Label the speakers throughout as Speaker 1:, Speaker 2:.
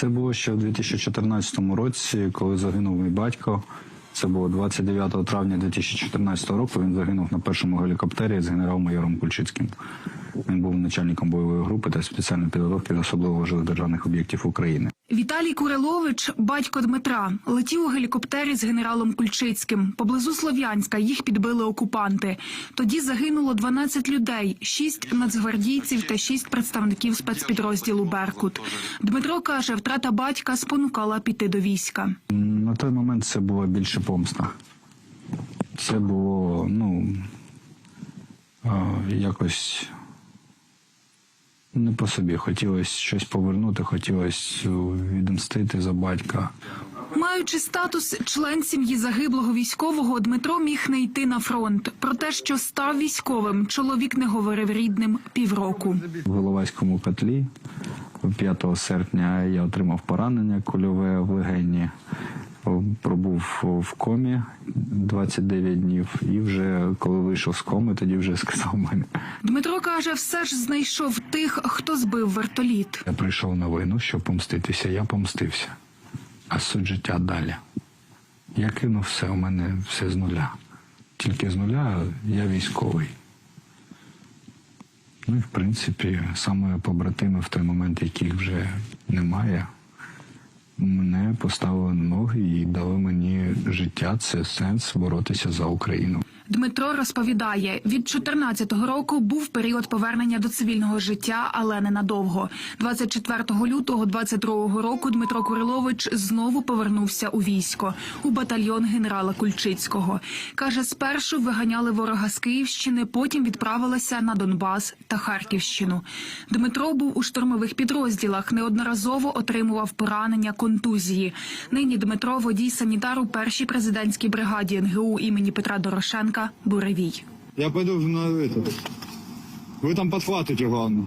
Speaker 1: Це було ще в 2014 році, коли загинув мій батько. Це було 29 травня 2014 року. Він загинув на першому гелікоптері з генерал-майором Кульчицьким. Він був начальником бойової групи та спеціальної підготовки особливо важливих державних об'єктів України.
Speaker 2: Віталій Курилович, батько Дмитра, летів у гелікоптері з генералом Кульчицьким. Поблизу Слов'янська їх підбили окупанти. Тоді загинуло 12 людей, 6 нацгвардійців та 6 представників спецпідрозділу Беркут. Дмитро каже, втрата батька спонукала піти до війська.
Speaker 1: На той момент це була більше помста. Це було, ну, якось не по собі. Хотілося щось повернути, хотілося відмстити за батька.
Speaker 2: Маючи статус член сім'ї загиблого військового, Дмитро міг не йти на фронт. Про те, що став військовим, чоловік не говорив рідним півроку.
Speaker 1: В Головайському котлі 5 серпня я отримав поранення кульове в легені. Пробув в комі 29 днів, і вже коли вийшов з коми, тоді вже сказав мене.
Speaker 2: Дмитро каже, все ж знайшов тих, хто збив вертоліт.
Speaker 1: Я прийшов на війну, щоб помститися, я помстився. А суть життя далі. Я кинув все, у мене все з нуля. Тільки з нуля я військовий. Ну і в принципі, саме побратими в той момент, яких вже немає, мене поставили на ноги і дали мені життя. Це сенс боротися за Україну.
Speaker 2: Дмитро розповідає, від 14-го року був період повернення до цивільного життя, але ненадовго. 24 лютого 22-го року Дмитро Курилович знову повернувся у військо у батальйон генерала Кульчицького. каже, спершу виганяли ворога з Київщини, потім відправилися на Донбас та Харківщину. Дмитро був у штурмових підрозділах, неодноразово отримував поранення, контузії. Нині Дмитро водій санітар у першій президентській бригаді НГУ імені Петра Дорошенка Буревій.
Speaker 3: Я пойду на этот. Вы там подхватывайте, главное.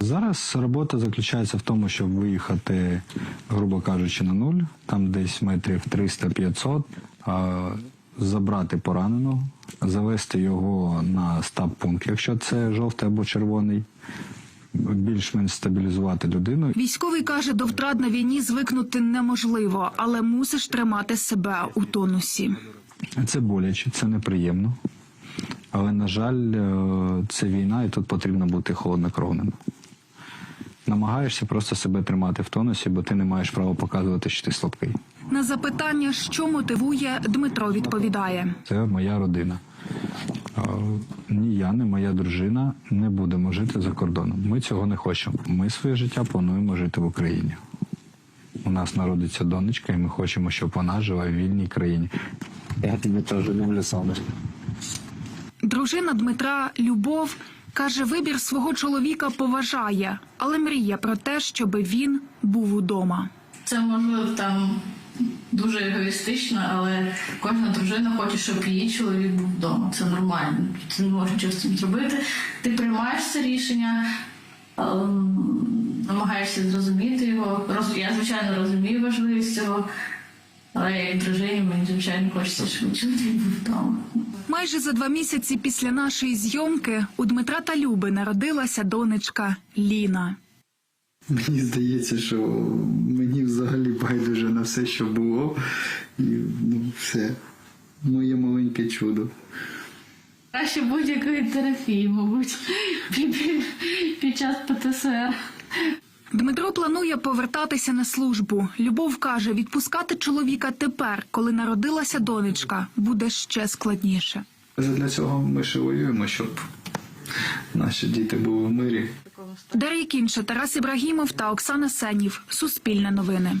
Speaker 1: Зараз робота заключається в тому, щоб виїхати, грубо кажучи, на нуль, там десь метрів 300-500, а, забрати пораненого, завести його на стаб-пункт, якщо це жовтий або червоний, більш-менш стабілізувати людину.
Speaker 2: Військовий каже, до втрат на війні звикнути неможливо, але мусиш тримати себе у тонусі.
Speaker 1: Це боляче, це неприємно. Але, на жаль, е, це війна, і тут потрібно бути холоднокровним. Намагаєшся просто себе тримати в тонусі, бо ти не маєш права показувати, що ти слабкий.
Speaker 2: На запитання, що мотивує, Дмитро відповідає:
Speaker 1: Це моя родина. Е, Ні я, ні моя дружина не будемо жити за кордоном. Ми цього не хочемо. Ми своє життя плануємо жити в Україні. У нас народиться донечка, і ми хочемо, щоб вона жила в вільній країні.
Speaker 4: Я тебе тоже люблю, солнышко.
Speaker 2: дружина Дмитра Любов каже, вибір свого чоловіка поважає, але мріє про те, щоб він був удома.
Speaker 5: Це можливо там дуже егоїстично, але кожна дружина хоче, щоб її чоловік був вдома. Це нормально. Ти не можеш з цим зробити. Ти приймаєш це рішення, ем, намагаєшся зрозуміти його. Роз- Я звичайно розумію важливість цього, але дружині мені звичайно хочеться, щоб чоловік був вдома.
Speaker 2: Майже за два місяці після нашої зйомки у Дмитра та Люби народилася донечка Ліна.
Speaker 6: Мені здається, що мені взагалі байдуже на все, що було. І ну, все. Моє маленьке чудо.
Speaker 5: Краще будь-якої терапії, мабуть, під, під час ПТСР.
Speaker 2: Дмитро планує повертатися на службу. Любов каже, відпускати чоловіка тепер, коли народилася донечка, буде ще складніше.
Speaker 6: Для цього ми ще воюємо, щоб наші діти були в мирі.
Speaker 2: Дар'я Кінша, Тарас Ібрагімов та Оксана Сенів. Суспільне новини.